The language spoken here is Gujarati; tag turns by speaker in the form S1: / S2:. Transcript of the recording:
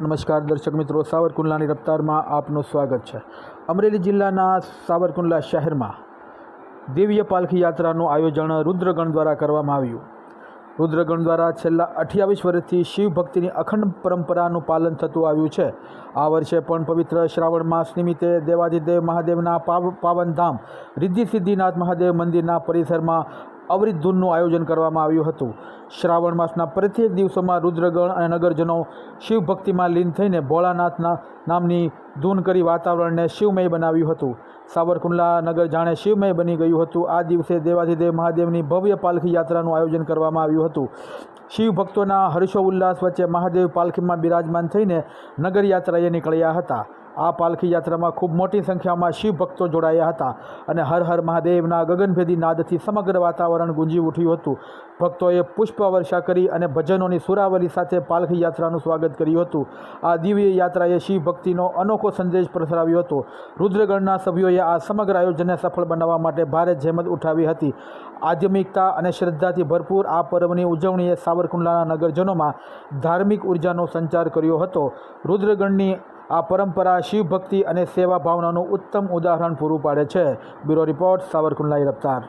S1: નમસ્કાર દર્શક મિત્રો, સાવરકુંડલાની રફતારમાં આપનું સ્વાગત છે. અમરેલી જિલ્લાના સાવરકુંડલા શહેરમાં દિવ્ય પાલખી યાત્રાનું આયોજન રુદ્રગણ દ્વારા કરવામાં આવ્યું. રુદ્રગણ દ્વારા છેલ્લા અઠ્યાવીસ વર્ષથી શિવ ભક્તિની અખંડ પરંપરાનું પાલન થતું આવ્યું છે. આ વર્ષે પણ પવિત્ર શ્રાવણ માસ નિમિત્તે દેવાદિદેવ મહાદેવના પાવ, પાવનધામ રિદ્ધિ સિદ્ધિનાથ મહાદેવ મંદિરના પરિસરમાં અવરિત ધૂનનું આયોજન કરવામાં આવ્યું હતું. શ્રાવણ માસના પ્રત્યેક દિવસોમાં રુદ્રગણ અને નગરજનો શિવભક્તિમાં લીન થઈને ભોળાનાથના નામની ધૂન કરી વાતાવરણને શિવમય બનાવ્યું હતું. સાવરકુંડલા નગર જાણે શિવમય બની ગયું હતું. આ દિવસે દેવાધિદેવ મહાદેવની ભવ્ય પાલખી યાત્રાનું આયોજન કરવામાં આવ્યું હતું. શિવ ભક્તોના હર્ષો ઉલ્લાસ વચ્ચે મહાદેવ પાલખીમાં બિરાજમાન થઈને નગર યાત્રાએ નીકળ્યા હતા. આ પાલખી યાત્રામાં ખૂબ મોટી સંખ્યામાં શિવ ભક્તો જોડાયા હતા અને હર હર મહાદેવના ગગનભેદી નાદથી સમગ્ર વાતાવરણ ગુંજી ઉઠ્યું હતું. ભક્તોએ પુષ્પવર્ષા કરી અને ભજનોની સુરાવલી સાથે પાલખી યાત્રાનું સ્વાગત કર્યું હતું. આ દિવ્ય યાત્રાએ શિવ ભક્તિનો અનોખો સંદેશ પ્રસરાવ્યો હતો. રુદ્રગણના સભ્યોએ આ સમગ્ર આયોજનને સફળ બનાવવા માટે ભારે જહેમત ઉઠાવી હતી. આધ્યાત્મિકતા અને શ્રદ્ધાથી ભરપૂર આ પર્વની ઉજવણીએ સાવરકુંડલાના નગરજનોમાં ધાર્મિક ઉર્જાનો સંચાર કર્યો હતો. રુદ્રગણની આ પરંપરા શિવ ભક્તિ અને સેવા ભાવનાનું ઉત્તમ ઉદાહરણ પૂરું પાડે છે. બ્યુરો રિપોર્ટ સાવરકુંડલાઈ રફતાર.